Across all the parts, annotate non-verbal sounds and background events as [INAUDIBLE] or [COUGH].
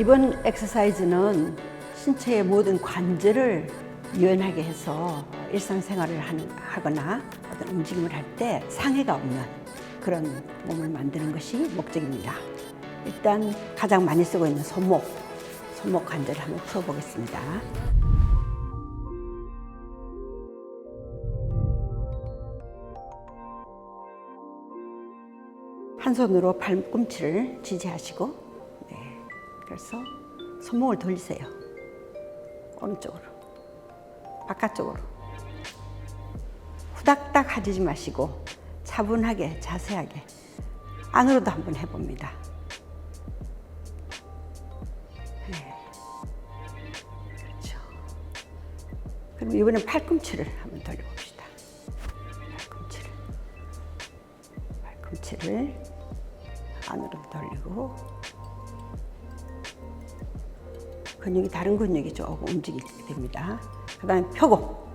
이번 엑서사이즈는 신체의 모든 관절을 유연하게 해서 일상생활을 하거나 어떤 움직임을 할 때 상해가 없는 그런 몸을 만드는 것이 목적입니다. 일단 가장 많이 쓰고 있는 손목, 손목 관절을 한번 풀어보겠습니다. 한 손으로 발꿈치를 지지하시고, 네. 그래서 손목을 돌리세요. 오른쪽으로, 바깥쪽으로. 후닥닥 하지 마시고 차분하게, 자세하게 안으로도 한번 해봅니다. 네. 그렇죠. 그럼 이번엔 팔꿈치를 한번 돌려봅시다. 팔꿈치를. 팔꿈치를 안으로 돌리고 근육이 다른 근육이 조금 움직이게 됩니다. 그 다음에 펴고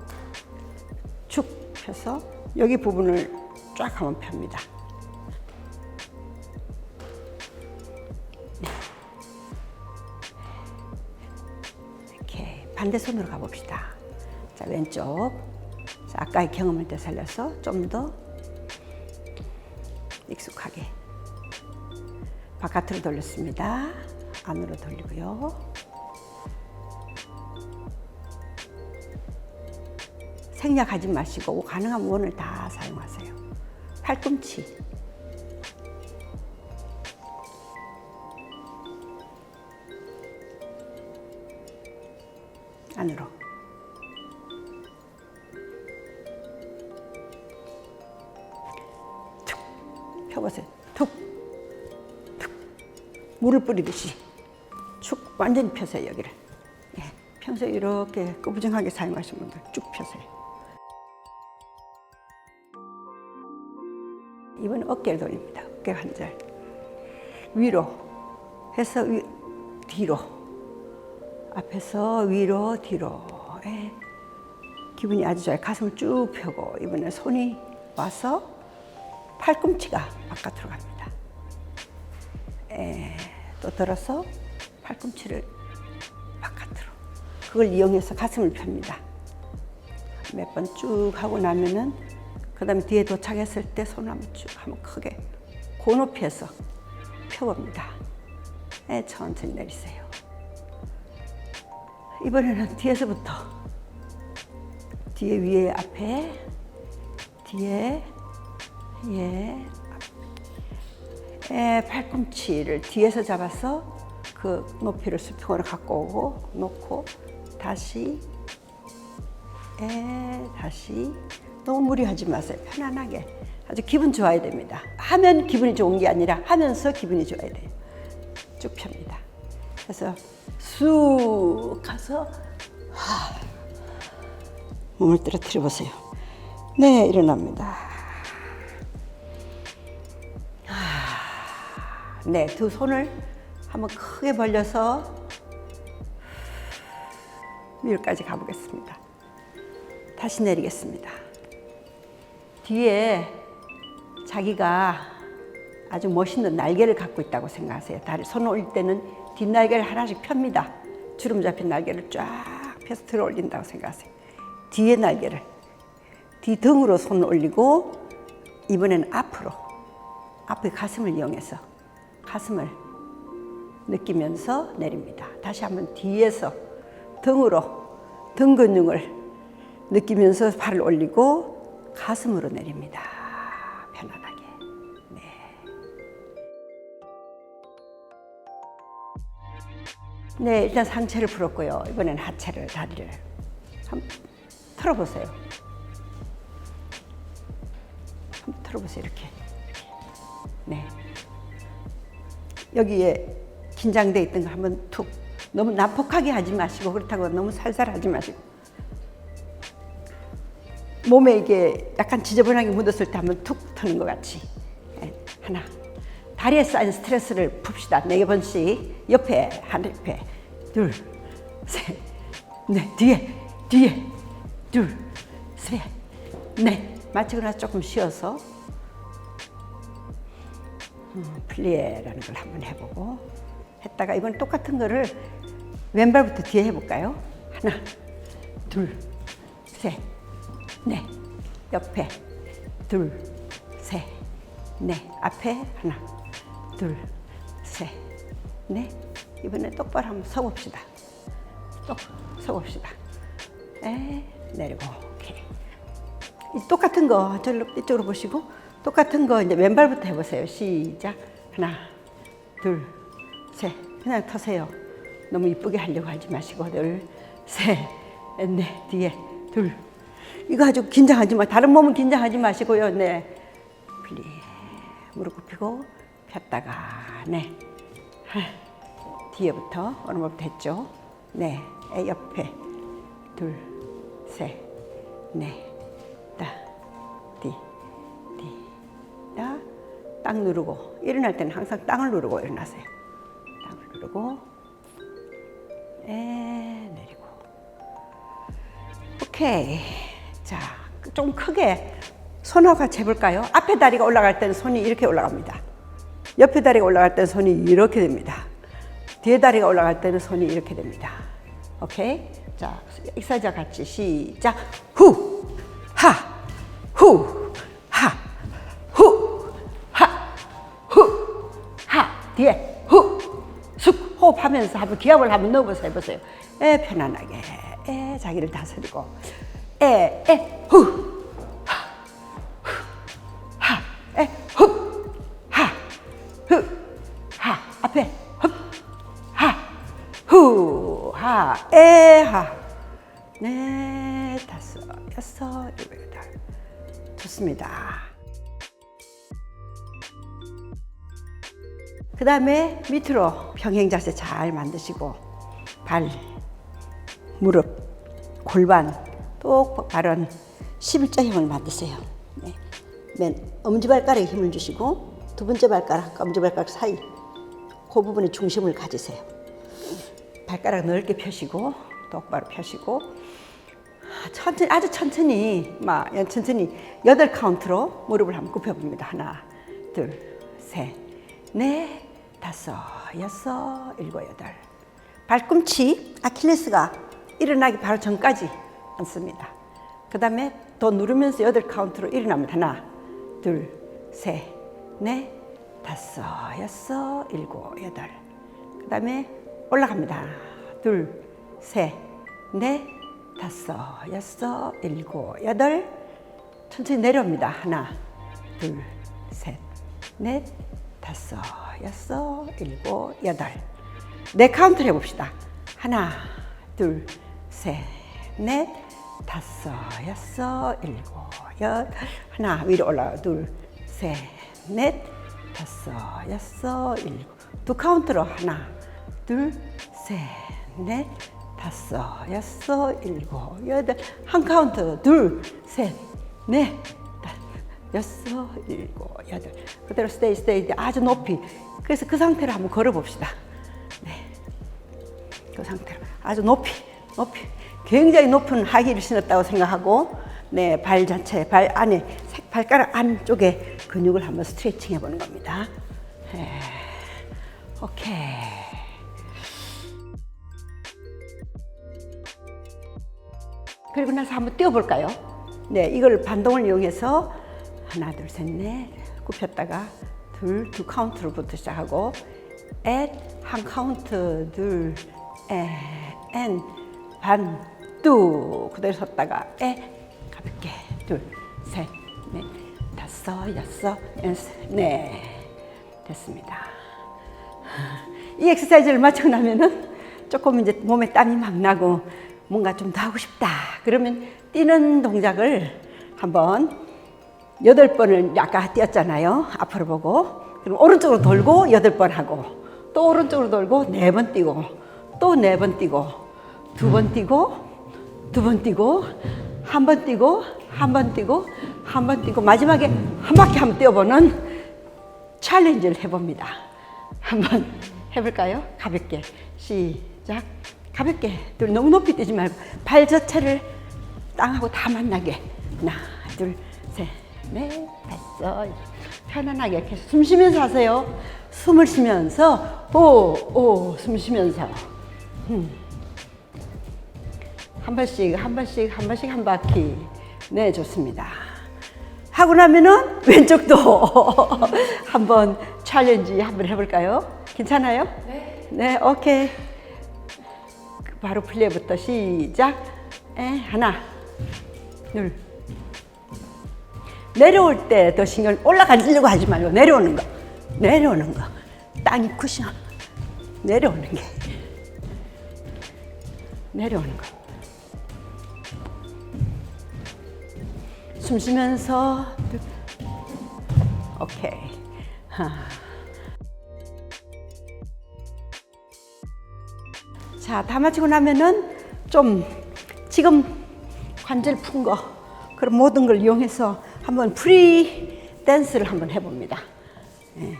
축 펴서 여기 부분을 쫙 한번 펴니다. 네. 이렇게 반대 손으로 가봅시다. 자 왼쪽. 자, 아까의 경험을 되살려서 좀 더 익숙하게 바깥으로 돌렸습니다. 안으로 돌리고요. 생략하지 마시고 가능한 원을 다 사용하세요. 팔꿈치. 안으로. 툭 펴보세요. 툭. 툭. 물을 뿌리듯이 축 완전히 펴세요 여기를. 예, 평소에 이렇게 꾸부정하게 사용하시는 분들 쭉 펴세요. 어깨를 돌립니다. 어깨 관절. 위로 해서 위, 뒤로. 앞에서 위로 뒤로. 예. 기분이 아주 좋아요. 가슴을 쭉 펴고 이번에 손이 와서 팔꿈치가 바깥으로 갑니다. 예. 또 들어서 팔꿈치를 바깥으로. 그걸 이용해서 가슴을 펴니다. 몇 번 쭉 하고 나면은 그 다음에 뒤에 도착했을 때 손을 한번 쭉 한번 크게 고높이에서 펴봅니다. 네, 천천히 내리세요. 이번에는 뒤에서부터 뒤에 위에 앞에 뒤에 예 에, 팔꿈치를 뒤에서 잡아서 그 높이를 수평으로 갖고 오고 놓고 다시 에 다시 너무 무리하지 마세요. 편안하게 아주 기분 좋아야 됩니다. 하면 기분이 좋은 게 아니라 하면서 기분이 좋아야 돼요. 쭉 펴니다. 그래서 쑥 가서 하, 몸을 떨어뜨려 보세요. 네, 일어납니다. 하, 네, 두 손을 한번 크게 벌려서 위로까지 가보겠습니다. 다시 내리겠습니다. 뒤에 자기가 아주 멋있는 날개를 갖고 있다고 생각하세요. 다리 손을 올릴 때는 뒷날개를 하나씩 펴니다. 주름 잡힌 날개를 쫙 펴서 들어 올린다고 생각하세요. 뒤에 날개를 뒤등으로 손을 올리고 이번에는 앞으로 앞에 가슴을 이용해서 가슴을 느끼면서 내립니다. 다시 한번 뒤에서 등으로 등 근육을 느끼면서 발을 올리고 가슴으로 내립니다. 편안하게. 네. 네, 일단 상체를 풀었고요. 이번엔 하체를, 다리를 한번 털어보세요. 한번 털어보세요. 이렇게. 네. 여기에 긴장돼 있던 거 한번 툭. 너무 난폭하게 하지 마시고 그렇다고 너무 살살 하지 마시고 몸에 이게 약간 지저분하게 묻었을 때 한번 툭 트는 것 같이. 예, 하나. 다리에 쌓인 스트레스를 풉시다. 네 번씩. 옆에 한 옆에. 둘셋넷. 뒤에 뒤에. 둘셋넷. 마치고 나서 조금 쉬어서. 음, 플리에라는 걸 한번 해보고. 했다가 이번 똑같은 거를 왼발부터 뒤에 해볼까요? 하나, 둘, 셋, 넷. 옆에 둘, 셋, 넷. 앞에 하나, 둘, 셋, 넷. 이번에 똑바로 한번 서봅시다. 똑 서봅시다. 에 내리고 오케이. 이 똑같은 거 절로 이쪽으로 보시고 똑같은 거 이제 왼발부터 해보세요. 시작. 하나, 둘, 셋. 그냥 터세요. 너무 이쁘게 하려고 하지 마시고 둘, 셋, 넷. 뒤에 둘. 이거 아주 긴장하지 마. 다른 몸은 긴장하지 마시고요. 네. 플리. 무릎 굽히고 폈다가 네. 하. 뒤에부터 오른발부터 했죠. 네. 에, 옆에 둘, 셋, 넷, 따, 뒤, 뒤, 따, 땅 누르고 일어날 때는 항상 땅을 누르고 일어나세요. 땅을 누르고 에 내리고 오케이 자 좀 크게 손하고 같이 해볼까요? 앞에 다리가 올라갈 때는 손이 이렇게 올라갑니다. 옆에 다리가 올라갈 때는 손이 이렇게 됩니다. 뒤에 다리가 올라갈 때는 손이 이렇게 됩니다. 오케이? 자, 익사자 같이 시작. 후, 하, 후, 하, 후, 하, 후, 하. 뒤에 후, 숙 호흡하면서 한번 기압을 한번 넣어보세요. 해보세요. 에 편안하게. 에 자기를 다스리고. 에, 에, 후, 하, 에, 하. 네, 다섯, 여섯, 일곱, 여덟. 좋습니다. 그 다음에 밑으로 평행 자세 잘 만드시고, 발, 무릎, 골반, 똑 바른 11자형을 만드세요. 네. 맨 엄지발가락에 힘을 주시고, 두 번째 발가락, 엄지발가락 사이, 그 부분에 중심을 가지세요. 발가락 넓게 펴시고 똑바로 펴시고 천천히 아주 천천히 막 천천히 여덟 카운트로 무릎을 한번 굽혀 봅니다. 하나, 둘, 셋, 넷, 다섯, 여섯, 일곱, 여덟. 발꿈치 아킬레스가 일어나기 바로 전까지 앉습니다. 그 다음에 더 누르면서 여덟 카운트로 일어납니다. 하나, 둘, 셋, 넷, 다섯, 여섯, 일곱, 여덟. 그 다음에 올라갑니다. 둘, 셋, 넷, 다섯, 여섯, 일곱, 여덟. 천천히 내려옵니다. 하나, 둘, 셋, 넷, 다섯, 여섯, 일곱, 여덟. 네 카운트를 해봅시다. 하나, 둘, 셋, 넷, 다섯, 여섯, 일곱, 여덟. 하나 위로 올라가. 둘, 셋, 넷, 다섯, 여섯, 일곱. 두 카운트로 하나, 둘, 셋, 넷, 다섯, 여섯, 일곱, 여덟. 한 카운트. 둘, 셋, 넷, 여섯, 일곱, 여덟. 그대로 스테이 스테이 아주 높이. 그래서 그 상태로 한번 걸어봅시다. 네. 그 상태로 아주 높이, 높이. 굉장히 높은 하기를 신었다고 생각하고, 네, 발 자체, 발 안에, 색- 발가락 안쪽에 근육을 한번 스트레칭 해보는 겁니다. 네. 오케이. 그리고 나서 한번 뛰어볼까요? 네, 이걸 반동을 이용해서 하나, 둘, 셋, 넷 굽혔다가 둘, 두 카운트로부터 시작하고 at 한 카운트, 둘, 에, 엔, 반, 뚜 그대로 섰다가 에 가볍게 둘, 셋, 넷, 다섯, 여섯, 여섯, 네 됐습니다. 이 엑서사이즈를 마치고 나면은 조금 이제 몸에 땀이 막 나고 뭔가 좀 더 하고 싶다. 그러면 뛰는 동작을 한번 여덟 번을 아까 뛰었잖아요. 앞으로 보고. 그럼 오른쪽으로 돌고 여덟 번 하고 또 오른쪽으로 돌고 네 번 뛰고 또 네 번 뛰고 두 번 뛰고 두 번 뛰고 한 번 뛰고 한 번 뛰고 한 번 뛰고 마지막에 한 바퀴 한번 뛰어보는 챌린지를 해봅니다. 한번 해볼까요? 가볍게 시작. 가볍게 둘 너무 높이 뛰지 말고 발 자체를 땅하고 다 만나게 하나 둘셋 네, 됐어. 편안하게 이렇게 숨 쉬면서 하세요. 숨을 쉬면서, 오, 오, 숨 쉬면서. 음. 한 번씩, 한 번씩, 한 번씩 한 바퀴. 네, 좋습니다. 하고 나면은 [LAUGHS] 왼쪽도 [LAUGHS] 한번 챌린지 한번 해볼까요? 괜찮아요? 네. 네, 오케이. 바로 플레이부터 시작. 에, 하나, 둘. 내려올 때 더 신경 올라가려고 하지 말고 내려오는 거. 내려오는 거. 땅이 쿠션. 내려오는 게. 내려오는 거. 숨 쉬면서 둘. 오케이. 하. 자, 다 마치고 나면은 좀 지금 관절 푼 거, 그런 모든 걸 이용해서 한번 프리 댄스를 한번 해봅니다. 예.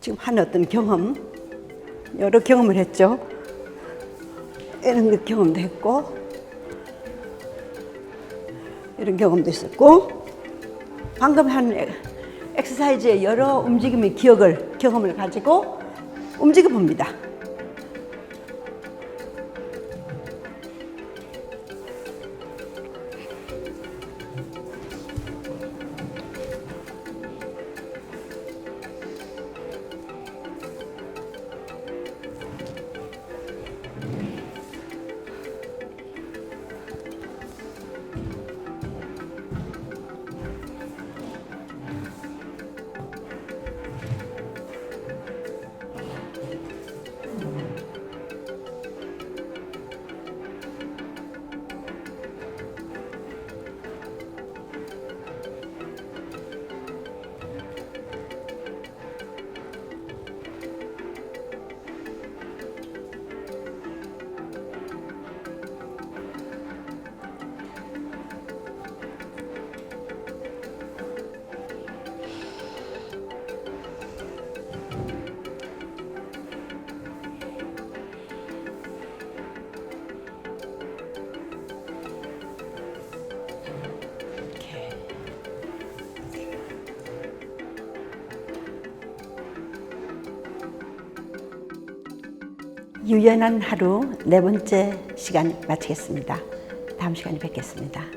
지금 한 어떤 경험, 여러 경험을 했죠. 이런 거 경험도 했고, 이런 경험도 있었고, 방금 한 엑- 엑서사이즈의 여러 움직임의 기억을, 경험을 가지고 움직여 봅니다. 유연한 하루 네 번째 시간 마치겠습니다. 다음 시간에 뵙겠습니다.